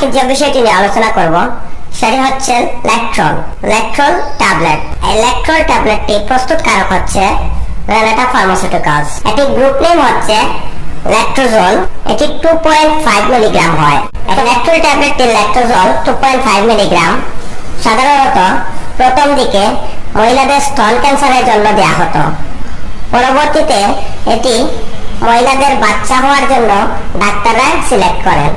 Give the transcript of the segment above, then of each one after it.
আজকে যে বিষয়টি নিয়ে আলোচনা করব, সেটি হচ্ছে ল্যাকট্রল ল্যাকট্রল ট্যাবলেট এই ল্যাকট্রল ট্যাবলেটটি প্রস্তুতকারক হচ্ছে রেনাটা ফার্মাসিউটিক্যালস এটি গ্রুপ নেম হচ্ছে ল্যাকট্রোজল এটি 2.5 মিলিগ্রাম হয়। এখন ল্যাকট্রল ট্যাবলেটটি ল্যাকট্রোজল 2.5 মিলিগ্রাম সাধারণত প্রথম দিকে মহিলাদের স্তন ক্যান্সারের জন্য দেওয়া হতো। পরবর্তীতে এটি মহিলাদের বাচ্চা হওয়ার জন্য ডাক্তাররা সিলেক্ট করেন।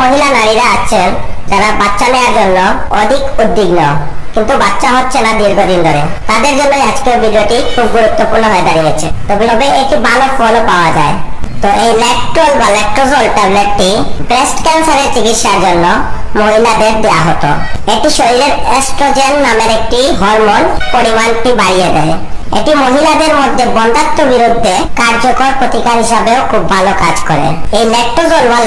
মহিলা নারীরা আছেন যারা বাচ্চা নেওয়ার জন্য অধিক উদ্বিগ্ন, কিন্তু বাচ্চা হচ্ছে না দীর্ঘদিন ধরে। তাদের জন্য আজকের ভিডিওটি খুব গুরুত্বপূর্ণ হয়ে দাঁড়িয়েছে। তবে তবে একটি ভালো ফলও পাওয়া যায়। ট্যাবলেটটি ব্রেস্ট ক্যান্সারের চিকিৎসার জন্য মহিলাদের দেওয়া হতো। এটি শরীরের নামের একটি হরমোন পরিমাণটি বাড়িয়ে দেয়। এটি মহিলাদের মধ্যে বন্ধাত্ব বিরুদ্ধে কার্যকর প্রতিকার হিসাবেও খুব ভালো কাজ করে। এই বা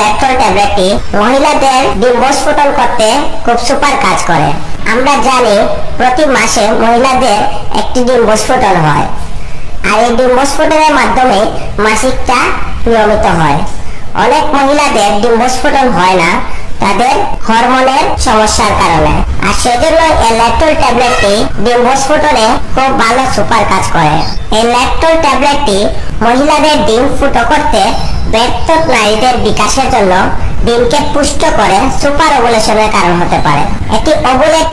ট্যাবলেটটি মহিলাদের ডিম্বস্ফোটন করতে খুব সুপার কাজ করে। আমরা জানি প্রতি মাসে মহিলাদের একটি ডিম্বস্ফোটন হয়। আর এই ডিম্বস্ফোটনের মাধ্যমে মাসিকটা নিয়মিত হয়। অনেক মহিলাদের ডিম্বস্ফোটন হয় না, তাদের হরমোনের সমস্যার কারণে। আর সেজন্য এই ল্যাকটোল ট্যাবলেটটি ডিম্বস্ফোটনে খুব ভালো সুপার কাজ করে। এই ল্যাকটোল ট্যাবলেটটি মহিলাদের ডিম ফুটো করতে ব্যর্থ নারীদের বিকাশের জন্য ডিমকে পুষ্ট করে সুপার ওভুলেশনের কারণ হতে পারে। এটি ওভুলেট